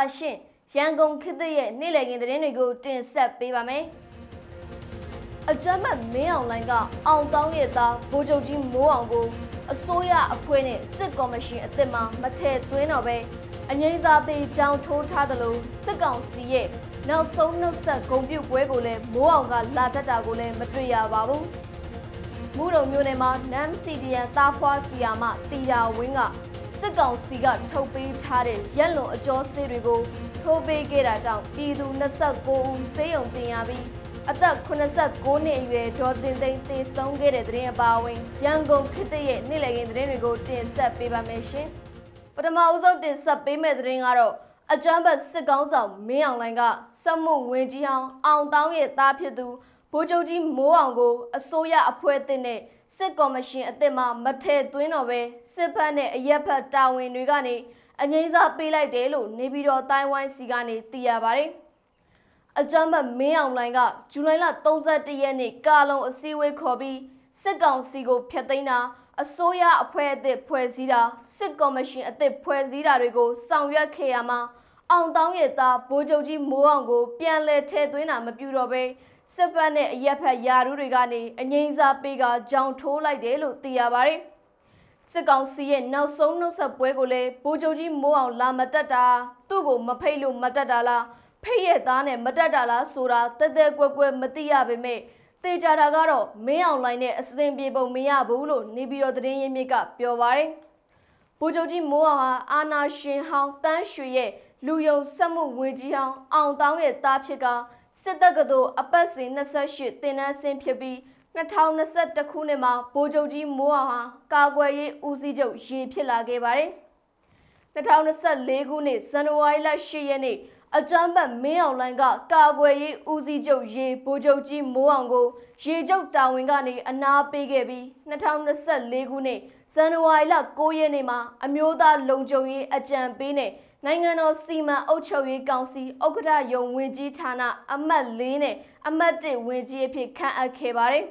ပါရှင်ရန်ကုန်ခေတ်သစ်ရဲ့နေ့လည်ခင်းသတင်းတွေကိုတင်ဆက်ပေးပါမယ်အကြမ်းဖက်မင်းအောင်လိုင်းကအောင်တောင်းရဲ့သားဗိုလ်ချုပ်ကြီးမိုးအောင်ကိုအစိုးရအဖွဲ့နဲ့စစ်ကော်မရှင်အသစ်မှမထည့်သွင်းတော့ပဲအငိမ့်စားသေးကြောင်းထိုးထားသလိုစစ်ကောင်စီရဲ့နောက်ဆုံးနှုတ်ဆက်ဂုံပြုတ်ပွဲကိုလည်းမိုးအောင်ကလာတတ်တာကိုလည်းမတွေ့ရပါဘူးမူတုံမျိုးနယ်မှာနမ်စီဒီယန်သားဖွားစီယာမတီတာဝင်းက စစ်ကောင်စီကထုတ်ပေးထားတဲ့ရက်လွန်အကျော်ဆေးတွေကိုထိုးပေးခဲ့တာကြောင့်ပြည်သူ29ဦးဆေးရုံတင်ရပြီးအသက်89နှစ်အရွယ်ဒေါ်တင်သိန်းသေဆုံးခဲ့တဲ့တဲ့ရင်အပါအဝင်ရန်ကုန်ခေတ်သစ်ရဲ့နေ့လည်ခင်းသတင်းတွေကိုတင်ဆက်ပေးပါမယ်ရှင်။ပထမအဦးဆုံးတင်ဆက်ပေးမယ့်သတင်းကတော့အကြမ်းဖက်စစ်ကောင်းဆောင်မင်းအောင်လိုင်းကစက်မှုဝင်ကြီးအောင်အောင်တောင်းရဲ့သားဖြစ်သူဗိုလ်ချုပ်ကြီးမိုးအောင်ကိုအစိုးရအဖွဲ့အသစ်နဲ့ စစ်ကော်မရှင်အသစ်မှမထည့်သွင်းတော့ပဲစစ်ဖက်နဲ့အရက်ဖက်တာဝန်တွေကနေအငိမ့်စားပေးလိုက်တယ်လို့နေပြည်တော်တိုင်းဝိုင်းစီကနေသိရပါတယ်။အကြမ်းဖက်မင်းအောင်လိုင်းကဇူလိုင်လ31ရက်နေ့ကာလုံအစည်းအဝေးခေါ်ပြီးစစ်ကောင်စီကိုဖျက်သိမ်းတာအစိုးရအဖွဲ့အသစ်ဖွဲ့စည်းတာစစ်ကော်မရှင်အသစ်ဖွဲ့စည်းတာတွေကိုဆောင်ရွက်ခဲ့ရမှာအောင်တောင်းရဲ့သားဗိုလ်ချုပ်ကြီးမိုးအောင်ကိုပြန်လည်ထည့်သွင်းတာမပြုတော့ပဲ စစ်ပတ်နဲ့အရက်ဖက်ယာရုတွေကနေအငိမ့်စားပေးကကြောင်ထိုးလိုက်တယ်လို့သိရပါတယ်။စစ်ကောင်စီရဲ့နောက်ဆုံးနှုတ်ဆက်ပွဲကိုလည်းဗိုလ်ချုပ်ကြီးမိုးအောင်လာမတက်တာသူ့ကိုမဖိတ်လို့မတက်တာလားဖိတ်ရဲ့သားနဲ့မတက်တာလားဆိုတာတဲတဲကွက်ကွက်မသိရပေမဲ့တေချာတာကတော့မင်းအောင်လိုင်းနဲ့အစင်ပြေပုံမရဘူးလို့နေပြည်တော်သတင်းရင်းမြစ်ကပြောပါတယ်။ဗိုလ်ချုပ်ကြီးမိုးအောင်ဟာအာနာရှင်ဟောင်းတန်းရွှေရဲ့လူယုံဆက်မှုဝင်ကြီးဟောင်းအောင်တောင်းရဲ့သားဖြစ်က စစ်တပ်ကတော်အပတ်စဉ်28တင်နန်းဆင်းဖြစ်ပြီး2021ခုနှစ်မှာဗိုလ်ချုပ်ကြီးမိုးအောင်ဟာကာကွယ်ရေးဦးစီးချုပ်ရေဖြစ်လာခဲ့ပါတယ်2024ခုနှစ်ဇန်နဝါရီလ10ရက်နေ့အကြမ်းဖက်မင်းအောင်လိုင်းကကာကွယ်ရေးဦးစီးချုပ်ရေဗိုလ်ချုပ်ကြီးမိုးအောင်ကိုရေချုပ်တာဝန်ကနေအနာပေးခဲ့ပြီး2024ခုနှစ် ဇန်နဝါရီလ9ရက်နေ့မှာအမျိုးသားလုံခြုံရေးအကြံပေးနဲ့နိုင်ငံတော်စီမံအုပ်ချုပ်ရေးကောင်စီဥက္ကဋ္ဌယုံဝင်ကြီးဌာနအမှတ်၄နဲ့အမှတ်၁ဝင်ကြီးအဖြစ်ခန့်အပ်ခဲ့ပါတယ်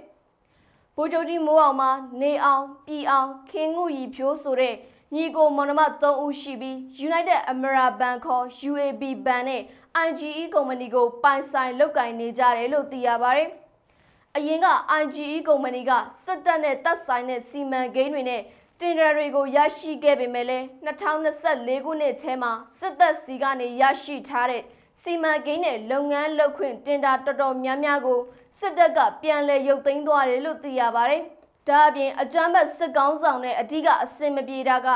။ဗိုလ်ချုပ်ကြီးမိုးအောင်မှာနေအောင်ပြည်အောင်ခင်ငုရီဖြိုးဆိုတဲ့ညီကိုမောင်နှမ3ဦးရှိပြီး United Amara Bank ခေါ် UAB Bank နဲ့ IGE ကုမ္ပဏီကိုပိုင်ဆိုင်လုပ်ကိုင်နေကြတယ်လို့သိရပါတယ်။ အရင်က IGE ကုမ္ပဏီကစစ်တပ်နဲ့တပ်ဆိုင်တဲ့စီမံကိန်းတွေနဲ့တင်ဒရာတွေကိုရရှိခဲ့ပေမဲ့လည်း2024ခုနှစ်ထဲမှာစစ်တပ်စီကနေရရှိထားတဲ့စီမံကိန်းနဲ့လုပ်ငန်းလုပ်ခွင့်တင်ဒါတော်တော်များများကိုစစ်တပ်ကပြန်လည်ရုပ်သိမ်းသွားတယ်လို့သိရပါတယ်။ဒါအပြင်အကြမ်းဖက်စစ်ကောင်းဆောင်နဲ့အဓိကအစင်မပြေတာက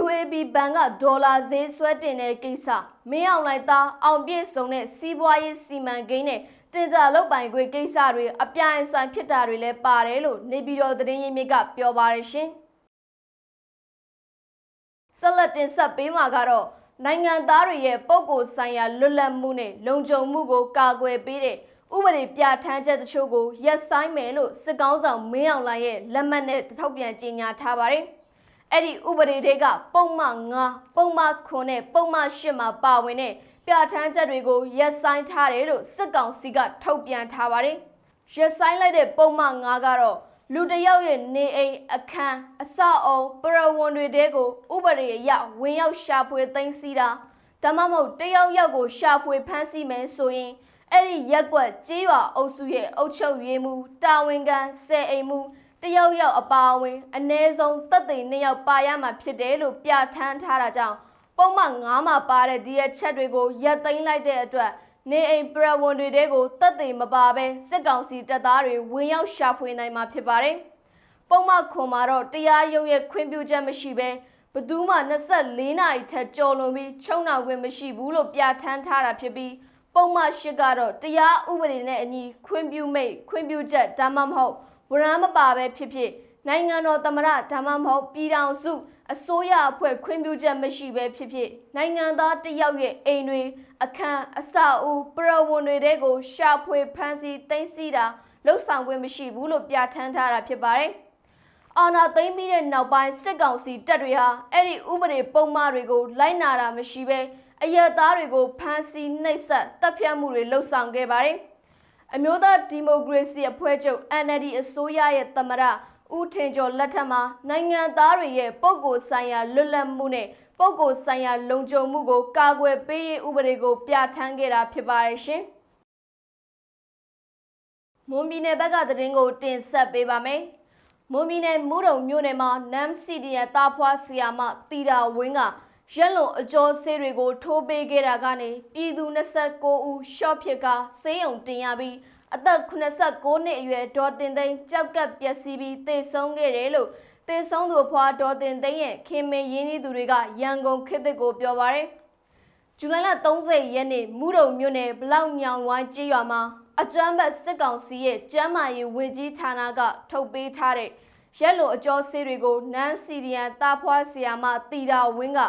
UAB ဘဏ်ကဒေါ်လာဈေးဆွဲတင်တဲ့ကိစ္စမင်းအောင်လိုက်သားအောင်ပြည့်စုံတဲ့စီးပွားရေးစီမံကိန်းနဲ့ တင်ကြလုတ်ပိုင်ခွေကိစ္စတွေအပြိုင်ဆိုင်ဖြစ်တာတွေလည်းပါတယ်လို့နေပြည်တော်သတင်းရင်းမြစ်ကပြောပါတယ်ရှင်။ဆက်လက်တင်ဆက်ပေးမှာကတော့နိုင်ငံသားတွေရဲ့ပုံကိုယ်ဆိုင်ရာလွတ်လပ်မှုနဲ့လုံခြုံမှုကိုကာကွယ်ပေးတဲ့ဥပဒေပြဋ္ဌာန်းချက်တချို့ကိုရက်ဆိုင်မယ်လို့စစ်ကောင်းဆောင်မင်းအောင်လှိုင်ရဲ့လက်မှတ်နဲ့ထုတ်ပြန်ကြေညာထားပါတယ်။အဲ့ဒီဥပဒေတွေကပုံမှန်9ပုံမှန်9နဲ့ပုံမှန်10မှာပါဝင်တဲ့ ပြဋ္ဌာန်းချက်တွေကိုရက်ဆိုင်ထားတယ်လို့စစ်ကောင်စီကထုတ်ပြန်ထားပါတယ်။ရက်ဆိုင်လိုက်တဲ့ပုံမှန်9ကတော့လူတစ်ယောက်ရဲ့နေအိမ်အခန်းအဆောက်အုံပရဝဏ်တွေတဲကိုဥပဒေအရဝင်ရောက်ရှာဖွေသိမ်းဆည်းတာဒါမှမဟုတ်တစ်ယောက်ယောက်ကိုရှာဖွေဖမ်းဆီးမယ်ဆိုရင်အဲ့ဒီရက်ကွက်ကြေးရွာအုပ်စုရဲ့အုပ်ချုပ်ရေးမှုတာဝန်ခံဆယ်အိမ်မှုတယောက်ယောက်အပါအဝင်အ ਨੇ ဆုံးတပ်သိနှစ်ယောက်ပါရမှာဖြစ်တယ်လို့ပြဋ္ဌာန်းထားတာကြောင့် ပုံမှန်9မှာပါတဲ့ဒီရက်ချက်တွေကိုရက်သိမ်းလိုက်တဲ့အတွက်နေအိမ်ပရဝဏ်တွေတဲကိုတပ်သိမပါပဲစစ်ကောင်စီတပ်သားတွေဝင်ရောက်ရှာဖွေနိုင်မှာဖြစ်ပါတယ်။ပုံမှန်ခွန်မှာတော့တရားရုံးရဲ့ခွင့်ပြုချက်မရှိဘဲဘသူမှ24နာရီထက်ကျော်လွန်ပြီးချုံနှောင်ခွင့်မရှိဘူးလို့ပြဋ္ဌာန်းထားတာဖြစ်ပြီးပုံမှန်ရှိကတော့တရားဥပဒေနဲ့အညီခွင့်ပြုမိတ်ခွင့်ပြုချက်ဒါမှမဟုတ်ဝရမ်းမပါပဲဖြစ်ဖြစ်နိုင်ငံတော်သမ္မတဒါမှမဟုတ်ပြည်ထောင်စု အစိုးရအဖွဲ့ခွင့်ပြုချက်မရှိပဲဖြစ်ဖြစ်နိုင်ငံသားတစ်ယောက်ရဲ့အိမ်တွေအခန်းအဆောက်အဦပရဝဏ်တွေတဲကိုရှာဖွေဖမ်းဆီးသိမ်းဆည်းတာလှုပ်ဆောင်ခွင့်မရှိဘူးလို့ပြဋ္ဌာန်းထားတာဖြစ်ပါတယ်။အာဏာသိမ်းပြီးတဲ့နောက်ပိုင်းစစ်ကောင်စီတပ်တွေဟာအဲ့ဒီဥပဒေပုံမှားတွေကိုလိုက်နာတာမရှိဘဲအယက်သားတွေကိုဖမ်းဆီးနှိပ်စက်တပ်ဖြတ်မှုတွေလှုပ်ဆောင်ခဲ့ပါတယ်။အမျိုးသားဒီမိုကရေစီအဖွဲ့ချုပ် NLD အစိုးရရဲ့သမ္မတ ဦးထင်ကျော်လက်ထက်မှာနိုင်ငံသားတွေရဲ့ပုံကိုယ်ဆိုင်ရာလွတ်လပ်မှုနဲ့ပုဂ္ဂိုလ်ဆိုင်ရာလုံခြုံမှုကိုကာကွယ်ပေးရေးဥပဒေကိုပြဋ္ဌာန်းခဲ့တာဖြစ်ပါတယ်ရှင်။မွန်ပြည်နယ်ဘက်ကသတင်းကိုတင်ဆက်ပေးပါမယ်။မွန်ပြည်နယ်မူးတုံမြို့နယ်မှာနမ်စီဒီယတာဖွားဆီယာမတီတာဝင်းကရက်လွန်အကျော်ဆေးတွေကိုထိုးပေးခဲ့တာကနေပြည်သူ29ဦးရှော့ဖြစ်ကဆေးရုံတင်ရပြီး အသက်89နှစ်အရွယ်ဒေါ်တင်သိန်းကြောက်ကပ်ပျက်စီးပြီးသေဆုံးခဲ့တယ်လို့သေဆုံးသူအဖွားဒေါ်တင်သိန်းရဲ့ခင်မင်ရင်းနှီးသူတွေကရန်ကုန်ခေတ်သစ်ကိုပြောပါရယ်ဇူလိုင်လ30ရက်နေ့မူရုံမြို့နယ်ဘလောက်ညောင်ဝိုင်းကျေးရွာမှာအကြမ်းဖက်စစ်ကောင်စီရဲ့ကျမ်းမာရေးဝန်ကြီးဌာနကထုတ်ပေးထားတဲ့ရက်လိုအကျော်ဆေးတွေကိုနမ်စီဒီယန်တာဖွားဆီယာမတီတာဝင်းက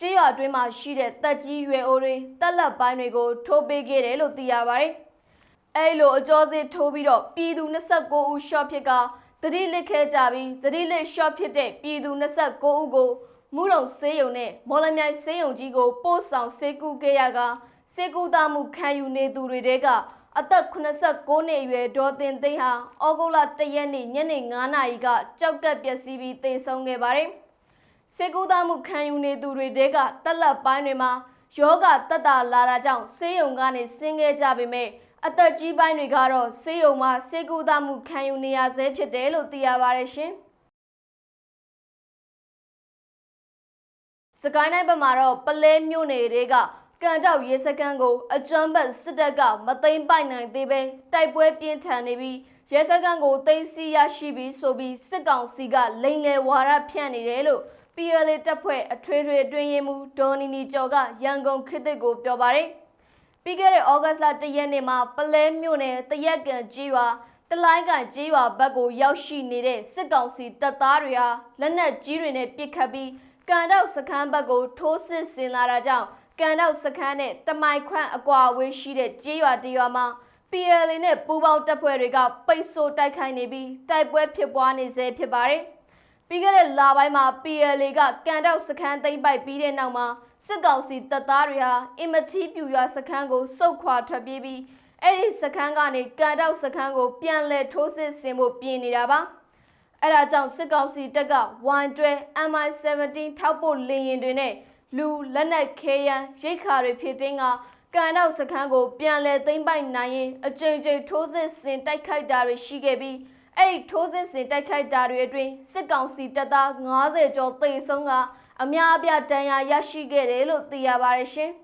ကျေးရွာအတွင်းမှာရှိတဲ့တက်ကြီးရွယ်အိုတွေတက်လက်ပိုင်းတွေကိုထိုးပေးခဲ့တယ်လို့သိရပါတယ်။ အဲလိုအကျော်စစ်ထိုးပြီးတော့ပြည်သူ29ဦးရှော့ဖြစ်ကသတိလစ်ခဲ့ကြပြီးသတိလစ်ရှော့ဖြစ်တဲ့ပြည်သူ29ဦးကိုမူရုံဆေးရုံနဲ့မော်လမြိုင်ဆေးရုံကြီးကိုပို့ဆောင်ဆေးကုခဲ့ရကဆေးကုသမှုခံယူနေသူတွေတဲကအသက်89နှစ်အရွယ်ဒေါ်တင်သိန်းဟာဩဂုတ်လ1ရက်နေ့ညနေ9နာရီကကြောက်ကပ်ပျက်စီးပြီးသေဆုံးခဲ့ပါတယ်။ဆေးကုသမှုခံယူနေသူတွေတဲကတက်လက်ပိုင်းတွေမှာယောဂတက်တာလာတာကြောင့်ဆေးရုံကနေဆင်းခဲ့ကြပေမဲ့ အသက်ကြီးပိုင်းတွေကတော့ဆေးရုံမှာဆေးကုသမှုခံယူနေရဆဲဖြစ်တယ်လို့သိရပါတယ်ရှင်။စကိုင်းတိုင်းဘက်မှာတော့ပလဲမြို့နယ်တွေကကန်တောက်ရဲစခန်းကိုအကြမ်းဖက်စစ်တပ်ကမသိမ်းပိုက်နိုင်သေးပဲတိုက်ပွဲပြင်းထန်နေပြီးရဲစခန်းကိုသိမ်းဆီးရရှိပြီးဆိုပြီးစစ်ကောင်စီကလိန်လယ်ဝါဒဖြန့်နေတယ်လို့ PLA တပ်ဖွဲ့အထွေထွေအတွင်းရေးမှူးဒေါ်နီနီကျော်ကရန်ကုန်ခေတ်သစ်ကိုပြောပါတယ် ပြီးခဲ့တဲ့ဩဂတ်လ၁ရက်နေ့မှာပလဲမြို့နယ်တရက်ကန်ကြီးရွာတလိုင်းကန်ကြီးရွာဘက်ကိုရောက်ရှိနေတဲ့စစ်ကောင်စီတပ်သားတွေဟာလက်နက်ကြီးတွေနဲ့ပစ်ခတ်ပြီးကန်တော့စခန်းဘက်ကိုထိုးစစ်ဆင်လာတာကြောင့်ကန်တော့စခန်းနဲ့တမိုင်ခွန့်အကွာအဝေးရှိတဲ့ကြေးရွာတရွာမှာ PLA နဲ့ပူးပေါင်းတပ်ဖွဲ့တွေကပိတ်ဆို့တိုက်ခိုက်နေပြီးတိုက်ပွဲဖြစ်ပွားနေဆဲဖြစ်ပါတယ်။ပြီးခဲ့တဲ့လပိုင်းမှာ PLA ကကန်တော့စခန်းသိမ်းပိုက်ပြီးတဲ့နောက်မှာ စစ်ကောင်စီတပ်သားတွေဟာအင်မတီပြူရွာစခန်းကိုစုတ်ခွာထွက်ပြေးပြီးအဲ့ဒီစခန်းကနေကန်တော့စခန်းကိုပြန်လည်ထိုးစစ်ဆင်ဖို့ပြင်နေတာပါ။အဲ့ဒါကြောင့်စစ်ကောင်စီတပ်ကဝိုင်းတွဲ MI17 ထောက်ပို့လေရင်တွေနဲ့လူလက်နက်ခဲယမ်းရိတ်ခါတွေဖြစ်တင်းကကန်တော့စခန်းကိုပြန်လည်သိမ်းပိုက်နိုင်ရင်အကြိမ်ကြိမ်ထိုးစစ်ဆင်တိုက်ခိုက်တာတွေရှိခဲ့ပြီးအဲ့ဒီထိုးစစ်ဆင်တိုက်ခိုက်တာတွေအတွင်းစစ်ကောင်စီတပ်သား90ကျော်သေဆုံးက အများအပြားဒဏ်ရာရရှိခဲ့တယ်လို့သိရပါတယ်ရှင်။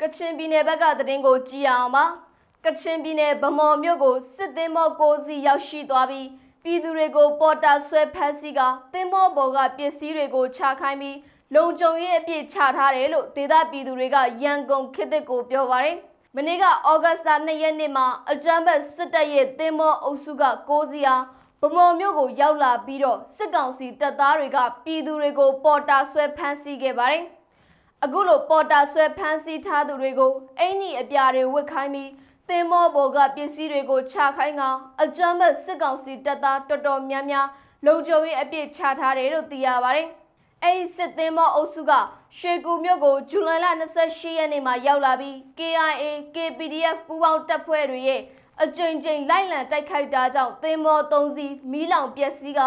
ကချင်ပြည်နယ်ဘက်ကသတင်းကိုကြည့်အောင်ပါ။ကချင်ပြည်နယ်ဗမော်မြို့ကိုစစ်သည်မော်ကိုစီရောက်ရှိသွားပြီးပြည်သူတွေကိုပေါ်တာဆွဲဖမ်းဆီးကတင်းမောပေါ်ကပစ္စည်းတွေကိုချခိုင်းပြီးလုံခြုံရေးအပြည့်ချထားတယ်လို့ဒေသပြည်သူတွေကရန်ကုန်ခေတ်သစ်ကိုပြောပါတယ်။မနေ့ကဩဂတ်စ်လ2ရက်နေ့မှာအကြမ်းဖက်စစ်တပ်ရဲ့တင်းမောအုပ်စုက6စီအား ဗမော်မြို့ကိုရောက်လာပြီးတော့စစ်ကောင်စီတပ်သားတွေကပြည်သူတွေကို ပေါ်တာဆွဲဖမ်းဆီးခဲ့ပါတယ်။အခုလိုပေါ်တာဆွဲဖမ်းဆီးထားသူတွေကိုအင်ကြီးအပြာတွေဝတ်ခိုင်းပြီးသင်္ဘောပေါ်ကပစ္စည်းတွေကိုချခိုင်းကအကြမ်းဖက်စစ်ကောင်စီတပ်သားတော်တော်များများလုံခြုံရေးအပြည့်ချထားတယ်လို့သိရပါတယ်။အဲဒီစစ်သင်္ဘောအုပ်စုကရွှေကူမြို့ကိုဇူလိုင်လ28ရက်နေ့မှာရောက်လာပြီး KIA KPDF ပူးပေါင်းတပ်ဖွဲ့တွေရဲ့ အကြိမ်ကြိမ်လိုက်လံတိုက်ခိုက်တာကြောင့်သင်္ဘော၃စီးမီးလောင်ပျက်စီးက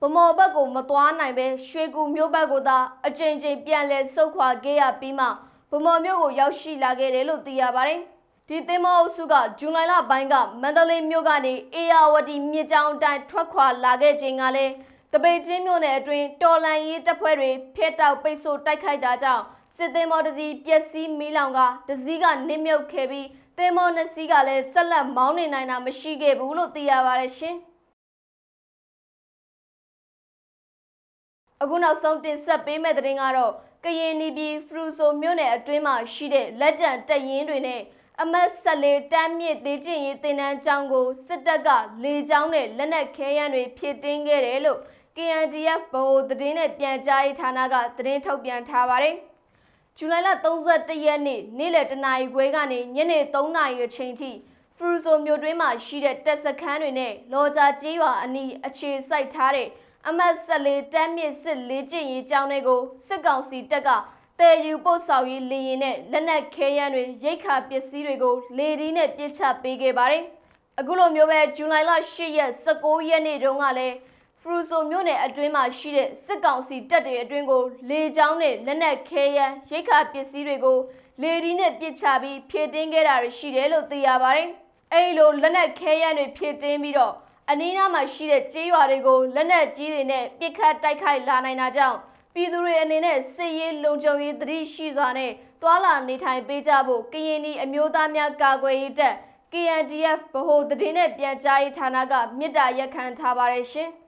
ဗမော်ဘက်ကိုမသွားနိုင်ပဲရွှေကူမြို့ဘက်ကိုသာအကြိမ်ကြိမ်ပြန်လည်ဆုတ်ခွာခဲ့ရပြီးမှဗမော်မြို့ကိုရောက်ရှိလာခဲ့တယ်လို့သိရပါတယ်။ဒီသင်းမောအုပ်စုကဇူလိုင်လပိုင်းကမန္တလေးမြို့ကနေအေယာဝတီမြစ်ကြောင်းအတိုင်းထွက်ခွာလာခဲ့ခြင်းကလည်းတပိတ်ချင်းမြို့နယ်အတွင်းတော်လန်ရေးတပ်ဖွဲ့တွေဖျက်တောက်ပိတ်ဆို့တိုက်ခိုက်တာကြောင့်စစ်သင်းမောတစ်စီးပျက်စီးမီးလောင်ကတစ်စီးကနစ်မြုပ်ခဲ့ပြီး သင်းမောနှစ်စီးကလည်းဆက်လက်မောင်းနေနိုင်တာမရှိခဲ့ဘူးလို့သိရပါတယ်ရှင်အခုနောက်ဆုံးတင်ဆက်ပေးမယ့်သတင်းကတော့ကရင်ပြည်ဖရူဆိုမြို့နယ်အတွင်းမှာရှိတဲ့လက်ကျန်တပ်ရင်းတွေနဲ့အမတ်ဆက်လေးတမ်းမြင့်သေးကျင်ရေးတင်နန်းကျောင်းကိုစစ်တပ်ကလေကြောင်းနဲ့လက်နက်ခဲယမ်းတွေဖြည့်တင်းခဲ့တယ်လို့ KNDF ဗဟိုသတင်းနဲ့ပြန်ကြားရေးဌာနကသတင်းထုတ်ပြန်ထားပါတယ်။ ဇူလိုင်လ31ရက်နေ့နေ့လယ်တနာရီခွဲကနေညနေ3နာရီအချိန်ထိဖရူဆိုမြို့တွင်းမှာရှိတဲ့တပ်စခန်းတွေနဲ့လော်ဂျာကျေးရွာအနီးအခြေစိုက်ထားတဲ့အမတ်ဆက်လေးတမ်းမြင့်စစ်လေးကျင်ရေးကျောင်းတွေကိုစစ်ကောင်စီတပ်ကတယ်ယူပို့ဆောင်ရေးလေရင်နဲ့လက်နက်ခဲယမ်းတွေရိတ်ခါပစ္စည်းတွေကိုလေဒီနဲ့ပြစ်ချပေးခဲ့ပါတယ်။အခုလိုမျိုးပဲဇူလိုင်လ10ရက်19ရက်နေ့တုန်းကလည်း ဖရူဆိုမြို့နယ်အတွင်းမှာရှိတဲ့စစ်ကောင်စီတပ်တွေအတွင်းကိုလေကြောင်းနဲ့လက်နက်ခဲယမ်းရိတ်ခါပစ္စည်းတွေကိုလေဒီနဲ့ပစ်ချပြီးဖြည့်တင်းခဲ့တာတွေရှိတယ်လို့သိရပါတယ်။အဲဒီလိုလက်နက်ခဲယမ်းတွေဖြည့်တင်းပြီးတော့အနီးနားမှာရှိတဲ့ကျေးရွာတွေကိုလက်နက်ကြီးတွေနဲ့ပစ်ခတ်တိုက်ခိုက်လာနိုင်တာကြောင့်ပြည်သူတွေအနေနဲ့စစ်ရေးလုံခြုံရေးသတိရှိစွာနဲ့တွာလာနေထိုင်ပေးကြဖို့ကရင်ပြည်အမျိုးသားများကာကွယ်ရေးတပ် KNDF ဗဟိုသတင်းနဲ့ပြန်ကြားရေးဌာနကမြစ်တာရက်ခံထားပါတယ်ရှင်။